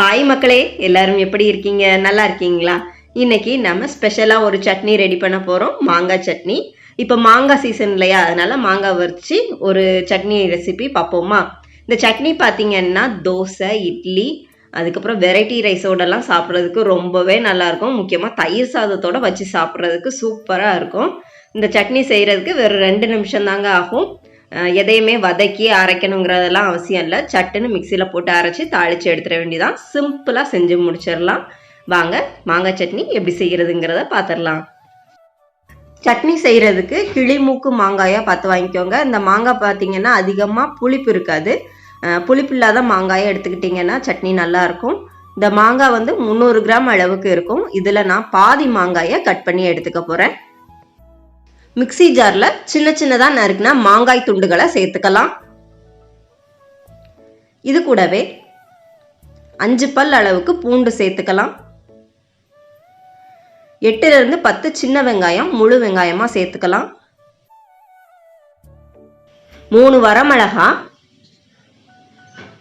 Hi மக்களே. எல்லாரும் எப்படி இருக்கீங்க? நல்லா இருக்கீங்களா? இன்னைக்கு நம்ம ஸ்பெஷலாக ஒரு சட்னி ரெடி பண்ண போகிறோம் மாங்காய் சட்னி. இப்போ மாங்காய் சீசன் இல்லையா? அதனால மாங்காய் வரிச்சு ஒரு சட்னி ரெசிபி பார்ப்போமா? இந்த சட்னி பார்த்தீங்கன்னா தோசை இட்லி அதுக்கப்புறம் வெரைட்டி ரைஸோடலாம் சாப்பிட்றதுக்கு ரொம்பவே நல்லாயிருக்கும் முக்கியமாக தயிர் சாதத்தோட வச்சு சாப்பிட்றதுக்கு சூப்பராக இருக்கும். இந்த சட்னி செய்கிறதுக்கு வெறும் ரெண்டு நிமிஷம் தாங்க ஆகும். எதையுமே வதக்கி அரைக்கணுங்கிறதெல்லாம் அவசியம் இல்லை. சட்டுன்னு மிக்சியில் போட்டு அரைச்சி தாளித்து எடுத்துட வேண்டியதான் சிம்பிளாக செஞ்சு முடிச்சிடலாம். வாங்க மாங்காய் சட்னி எப்படி செய்கிறதுங்கிறத பார்த்துடலாம் சட்னி செய்கிறதுக்கு கிளிமூக்கு மாங்காயாக பார்த்து வாங்கிக்கோங்க. இந்த மாங்காய் பார்த்தீங்கன்னா அதிகமாக புளிப்பு இருக்காது. புளிப்பு இல்லாத மாங்காயை எடுத்துக்கிட்டிங்கன்னா சட்னி நல்லாயிருக்கும் இந்த மாங்காய் வந்து முந்நூறு கிராம் அளவுக்கு இருக்கும். இதில் நான் பாதி மாங்காயை கட் பண்ணி எடுத்துக்க போகிறேன் மிக்ஸி ஜாரில் சின்ன சின்னதாக நறுக்குனா மாங்காய் துண்டுகளை சேர்த்துக்கலாம். இது கூடவே அஞ்சு பல் அளவுக்கு பூண்டு சேர்த்துக்கலாம். எட்டுலேருந்து பத்து சின்ன வெங்காயம் முழு வெங்காயமாக சேர்த்துக்கலாம். மூணு வரமிளகா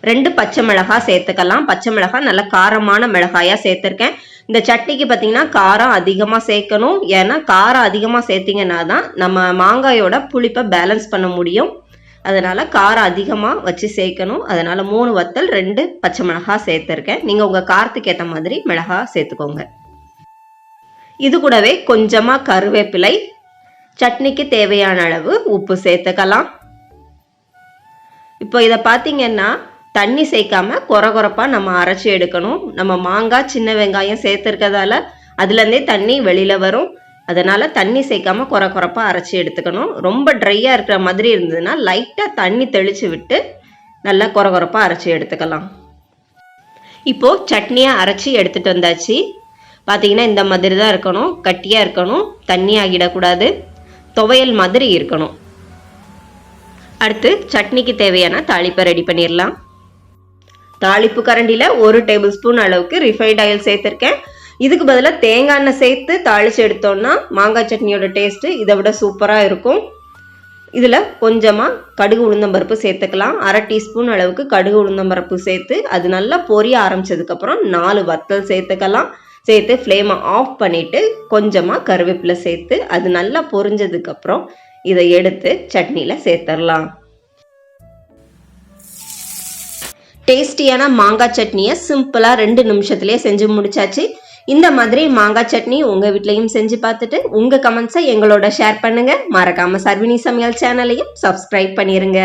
ரெண்டு பச்சை மிளகாய் சேர்த்துக்கலாம். பச்சை மிளகாய் நல்ல காரமான மிளகாயாக சேர்த்துருக்கேன். இந்த சட்னிக்கு பார்த்தீங்கன்னா காரம் அதிகமாக சேர்க்கணும். ஏன்னா காரம் அதிகமாக சேர்த்திங்கன்னா தான் நம்ம மாங்காயோட புளிப்பை பேலன்ஸ் பண்ண முடியும். அதனால் காரம் அதிகமாக வச்சு சேர்க்கணும். அதனால் மூணு வத்தல் ரெண்டு பச்சை மிளகாய் சேர்த்துருக்கேன். நீங்கள் உங்கள் காரத்துக்கு ஏற்ற மாதிரி மிளகாய் சேர்த்துக்கோங்க. இது கூடவே கொஞ்சமாக கருவேப்பிலை. சட்னிக்கு தேவையான அளவு உப்பு சேர்த்துக்கலாம். இப்போ இதை பார்த்தீங்கன்னா தண்ணி சேர்க்காம கொர கொரப்பாக நம்ம அரைச்சி எடுக்கணும். நம்ம மாங்காய் சின்ன வெங்காயம் சேர்த்துருக்கதால அதுலேருந்தே தண்ணி வெளியில் வரும். அதனால் தண்ணி சேர்க்காம கொர கொரப்பாக அரைச்சி எடுத்துக்கணும். ரொம்ப ட்ரையாக இருக்கிற மாதிரி இருந்ததுன்னா லைட்டாக தண்ணி தெளித்து விட்டு நல்லா கொர கொரப்பாக அரைச்சி எடுத்துக்கலாம். இப்போது சட்னியாக அரைச்சி எடுத்துகிட்டு வந்தாச்சு. பார்த்தீங்கன்னா இந்த மாதிரி தான் இருக்கணும். கட்டியாக இருக்கணும். தண்ணி ஆகிடக்கூடாது. துவையல் மாதிரி இருக்கணும். அடுத்து சட்னிக்கு தேவையான தாளிப்பை ரெடி பண்ணிடலாம். தாளிப்பு கரண்டியில் ஒரு டேபிள் ஸ்பூன் அளவுக்கு ரிஃபைண்ட் ஆயில் சேர்த்துருக்கேன். இதுக்கு பதிலாக தேங்காய் எண்ணெய் சேர்த்து தாளித்து எடுத்தோம்னா மாங்காய் சட்னியோட டேஸ்ட்டு இதை விட சூப்பராக இருக்கும். இதில் கொஞ்சமாக கடுகு உளுந்தம்பருப்பு சேர்த்துக்கலாம். அரை டீஸ்பூன் அளவுக்கு கடுகு உளுந்தம்பருப்பு சேர்த்து அது நல்லா பொரிய ஆரம்பிச்சதுக்கப்புறம் நாலு வத்தல் சேர்த்துக்கலாம். சேர்த்து ஃப்ளேமை ஆஃப் பண்ணிவிட்டு கொஞ்சமாக கருவேப்பிலை சேர்த்து அது நல்லா பொரிஞ்சதுக்கப்புறம் இதை எடுத்து சட்னியில் சேர்த்துடலாம். டேஸ்டியான மாங்காய் சட்னியை சிம்பிளாக ரெண்டு நிமிஷத்துலேயே செஞ்சு முடிச்சாச்சு. இந்த மாதிரி மாங்காய் சட்னி உங்கள் வீட்லையும் செஞ்சு பார்த்துட்டு உங்கள் கமெண்ட்ஸை எங்களோட ஷேர் பண்ணுங்கள் மறக்காமல் சர்வினி சமையல் சேனலையும் சப்ஸ்கிரைப் பண்ணிடுங்க